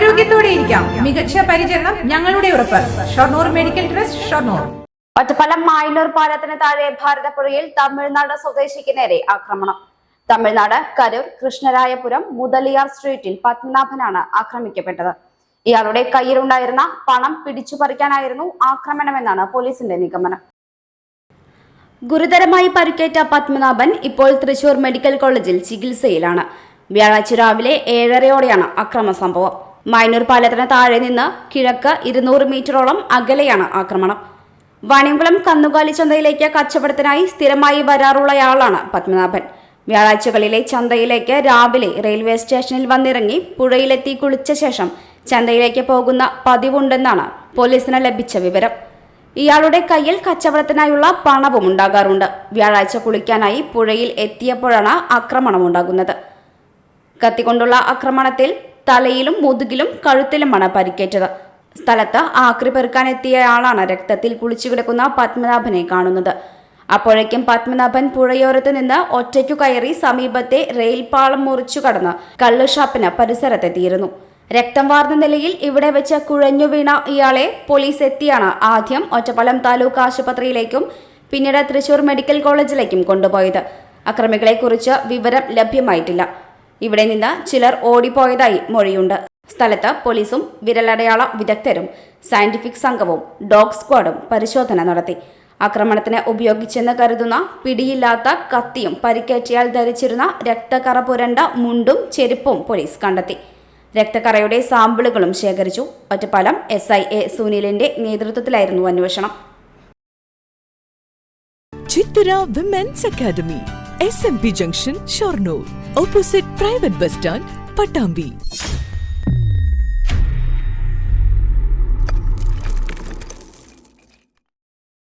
ആരോഗ്യത്തോടെ ഇരിക്കാം മികച്ച പരിചരണം ഞങ്ങളുടെ ഉറപ്പ്. Shoranur medical trust Shoranur. Ottapalam Mayannur പാലത്തിന് താഴെ ഭാരതപ്പുഴയിൽ തമിഴ്നാട് സ്വദേശിക്ക് നേരെ ആക്രമണം. തമിഴ്നാട് കരൂർ കൃഷ്ണരായപുരം മുതലിയാർ സ്ട്രീറ്റിൽ പത്മനാഭനാണ് ആക്രമിക്കപ്പെട്ടത്. ഇയാളുടെ കയ്യിലുണ്ടായിരുന്ന പണം പിടിച്ചു പറിക്കാനായിരുന്നു ആക്രമണമെന്നാണ് പോലീസിന്റെ നിഗമനം. ഗുരുതരമായി പരിക്കേറ്റ പത്മനാഭൻ ഇപ്പോൾ തൃശൂർ മെഡിക്കൽ കോളേജിൽ ചികിത്സയിലാണ്. വ്യാഴാഴ്ച രാവിലെ ഏഴരയോടെയാണ് അക്രമ സംഭവം മൈനൂർ പാലത്തിന് താഴെ നിന്ന് കിഴക്ക് ഇരുന്നൂറ് മീറ്ററോളം അകലെയാണ് ആക്രമണം. വാണിയംകുളം കന്നുകാലി ചന്തയിലേക്ക് കച്ചവടത്തിനായി സ്ഥിരമായി വരാറുള്ളയാളാണ് പത്മനാഭൻ. വ്യാഴാഴ്ചകളിലെ ചന്തയിലേക്ക് രാവിലെ റെയിൽവേ സ്റ്റേഷനിൽ വന്നിറങ്ങി പുഴയിലെത്തി കുളിച്ച ശേഷം ചന്തയിലേക്ക് പോകുന്ന പതിവുണ്ടെന്നാണ് പോലീസിന് ലഭിച്ച വിവരം. ഇയാളുടെ കയ്യിൽ കച്ചവടത്തിനായുള്ള പണവും ഉണ്ടാകാറുണ്ട്. വ്യാഴാഴ്ച കുളിക്കാനായി പുഴയിൽ എത്തിയപ്പോഴാണ് ആക്രമണം ഉണ്ടാകുന്നത് കത്തിക്കൊണ്ടുള്ള ആക്രമണത്തിൽ തലയിലും മുതുകിലും കഴുത്തിലുമാണ് പരിക്കേറ്റത്. സ്ഥലത്ത് ആക്രി പെറുക്കാനെത്തിയയാളാണ് രക്തത്തിൽ കുളിച്ചു കിടക്കുന്ന പത്മനാഭനെ കാണുന്നത്. അപ്പോഴേക്കും പത്മനാഭൻ പുഴയോരത്ത് നിന്ന് ഒറ്റയ്ക്കു കയറി സമീപത്തെ റെയിൽപാളം മുറിച്ചു കടന്ന് കള്ളുഷാപ്പിന് പരിസരത്തെത്തിയിരുന്നു. രക്തം വാർന്ന നിലയിൽ ഇവിടെ വെച്ച് കുഴഞ്ഞു വീണ ഇയാളെ പോലീസ് എത്തിയാണ് ആദ്യം ഒറ്റപ്പാലം താലൂക്ക് ആശുപത്രിയിലേക്കും പിന്നീട് തൃശൂർ മെഡിക്കൽ കോളേജിലേക്കും കൊണ്ടുപോയത്. അക്രമികളെക്കുറിച്ച് വിവരം ലഭ്യമായിട്ടില്ല. ഇവിടെ നിന്ന് ചിലർ ഓടിപ്പോയതായി മൊഴിയുണ്ട്. സ്ഥലത്ത് പോലീസും വിരലടയാള വിദഗ്ധരും സയന്റിഫിക് സംഘവും ഡോഗ് സ്ക്വാഡും പരിശോധന നടത്തി. ആക്രമണത്തിന് ഉപയോഗിച്ചെന്ന് കരുതുന്ന പിടിയില്ലാത്ത കത്തിയും പരിക്കേറ്റിയാൽ ധരിച്ചിരുന്ന രക്തക്കറ പുരണ്ട മുണ്ടും ചെരുപ്പും പോലീസ് കണ്ടെത്തി. രക്തക്കറയുടെ സാമ്പിളുകളും ശേഖരിച്ചു. ഒറ്റപ്പാലം എസ് ഐ എ സുനിലിന്റെ നേതൃത്വത്തിലായിരുന്നു അന്വേഷണം. Women's academy. S M P junction Shoranur opposite private bus stand Pattambi